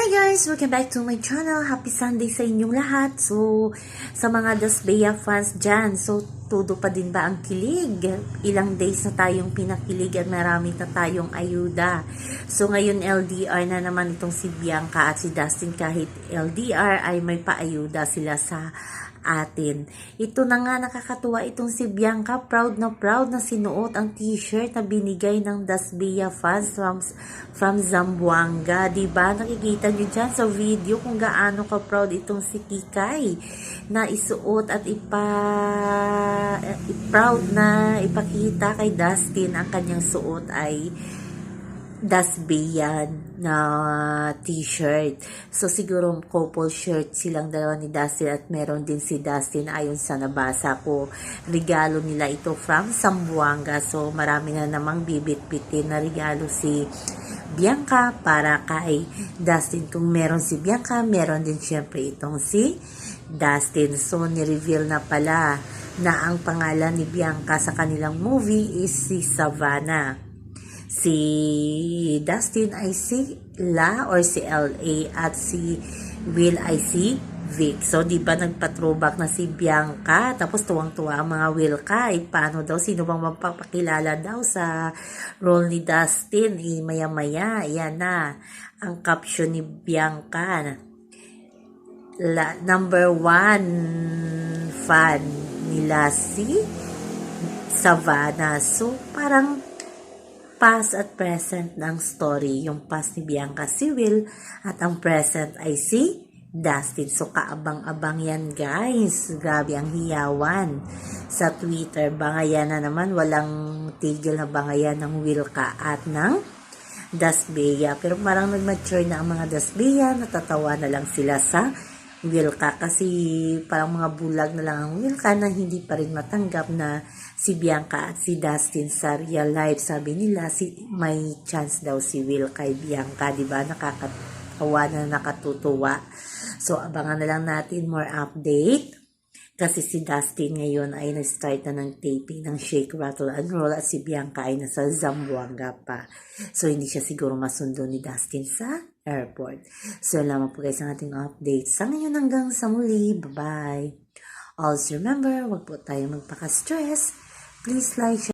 Hi guys! Welcome back to my channel. Happy Sunday sa inyong lahat. So, sa mga Dasbea fans dyan, so, todo pa din ba ang kilig? Ilang days na tayong pinakilig at marami na tayong ayuda. So, ngayon LDR na naman itong si Bianca at si Dustin kahit LDR ay may paayuda sila sa atin. Ito na nga nakakatuwa itong si Bianca, proud na proud na sinuot ang t-shirt na binigay ng Dasbea fans from, from Zamboanga. Diba? Nakikita nyo dyan sa video kung gaano ka proud itong si Kikay na isuot at ipa proud na ipakita kay Dustin ang kanyang suot ay Dasbeyan na t-shirt. So, siguro couple shirt silang dalawa ni Dustin at meron din si Dustin ayon sa nabasa ko. Regalo nila ito from Sambuanga. So, marami na namang bibit-bitin na regalo si Bianca para kay Dustin. Kung meron si Bianca, meron din syempre itong si Dustin. So, ni-reveal na pala na ang pangalan ni Bianca sa kanilang movie is si Savannah. Si Dustin ay si La or si LA at si Will ay si Vic. So, di ba nagpa-throwback na si Bianca, tapos tuwang-tuwa ang mga Will ka, eh, paano daw, sino bang magpapakilala daw sa role ni Dustin, eh, maya-maya, yan na, ang caption ni Bianca, La, number one fan nila si Savannah. So, parang past at present ng story. Yung past ni Bianca si Will at ang present ay si Dustin. So, kaabang-abang yan, guys. Grabe ang hiyawan sa Twitter. Bangayan na naman. Walang tigil na bangayan ng Will ka at ng Dasbeya. Pero parang nag-mature na ang mga Dasbeya. Natatawa na lang sila sa Wilka kasi parang mga bulag na lang ang Wilka na hindi pa rin matanggap na si Bianca at si Dustin sa real life. Sabi nila, si, may chance daw si Will kay Bianca, di ba? Nakakatawa na nakatutuwa. So, abangan na lang natin more update. Kasi si Dustin ngayon ay nag-start na ng taping ng Shake, Rattle, and Roll at si Bianca ay nasa Zamboanga pa. So, hindi siya siguro masundo ni Dustin sa airport. So, lamang po guys ang ating update. Sa ngayon hanggang sa muli. Bye-bye. Also remember, wag po tayo magpaka-stress. Please like,